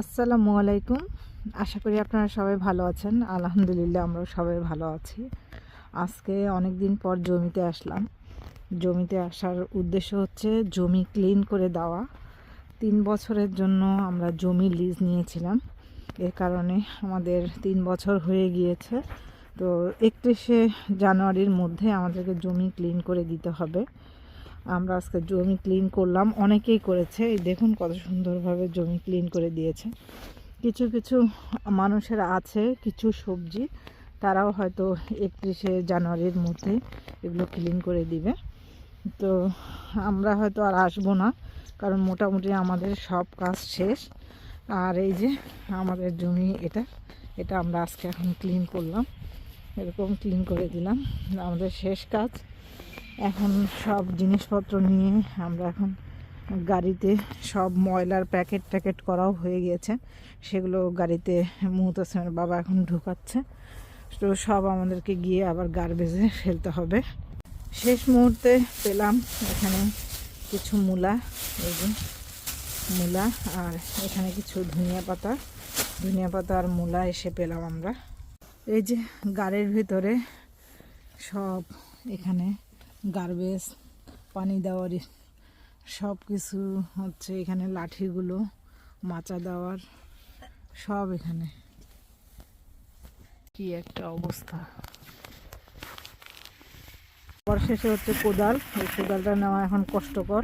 আসসালামু আলাইকুম। আশা করি আপনারা সবাই ভালো আছেন। আলহামদুলিল্লাহ আমরাও সবাই ভালো আছি। আজকে অনেক দিন পর জমিতে আসলাম। জমিতে আসার উদ্দেশ্য হচ্ছে জমি ক্লিন করে দেওয়া। তিন বছরের জন্য আমরা জমি লিজ নিয়েছিলাম। এর কারণে আমাদের তিন বছর হয়ে গিয়েছে। তো একত্রিশে জানুয়ারির মধ্যে আমাদেরকে জমি ক্লিন করে দিতে হবে। আমরা আজকে জমি ক্লিন করলাম। অনেকেই করেছে। এই দেখুন কত সুন্দরভাবে জমি ক্লিন করে দিয়েছে। কিছু কিছু মানুষের আছে, কিছু সবজি। তারাও হয়তো একত্রিশে জানুয়ারির মধ্যে এগুলো ক্লিন করে দিবে। তো আমরা হয়তো আর আসব না, কারণ মোটামুটি আমাদের সব কাজ শেষ। আর এই যে আমাদের জমি এটা এটা আমরা আজকে এখন ক্লিন করলাম। এরকম ক্লিন করে দিলাম। আমাদের শেষ কাজ। এখন সব জিনিসপত্র নিয়ে আমরা এখন গাড়িতে সব ময়লার প্যাকেট ট্যাকেট করাও হয়ে গিয়েছে। সেগুলো গাড়িতে মুহতাসিমের বাবা এখন ঢুকাচ্ছে। তো সব আমাদেরকে গিয়ে আবার গার্বেজে ফেলতে হবে। শেষ মুহূর্তে পেলাম এখানে কিছু মূলা, এই যে মূলা আর এখানে কিছু ধনিয়া পাতা। ধনিয়া পাতা আর মূলা এসে পেলাম আমরা। এই যে গাড়ির ভিতরে সব এখানে গার্বেজ, পানি দেওয়ার সব কিছু হচ্ছে এখানে লাঠিগুলো, মাচা দেওয়ার, সব এখানে। কি একটা অবস্থা। পর শেষে হচ্ছে কোদাল। এই কোদালটা নেওয়া এখন কষ্টকর।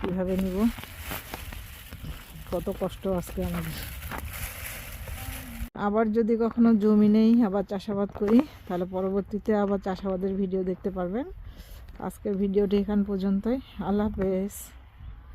কীভাবে নিব? কত কষ্ট আজকে আমাদের। আবার যদি কখনো জমি নেই, আবার চাষাবাদ করি, তাহলে পরবর্তীতে আবার চাষাবাদের ভিডিও দেখতে পারবেন। আজকের ভিডিওটি এখান পর্যন্তই। আল্লাহ হাফেজ।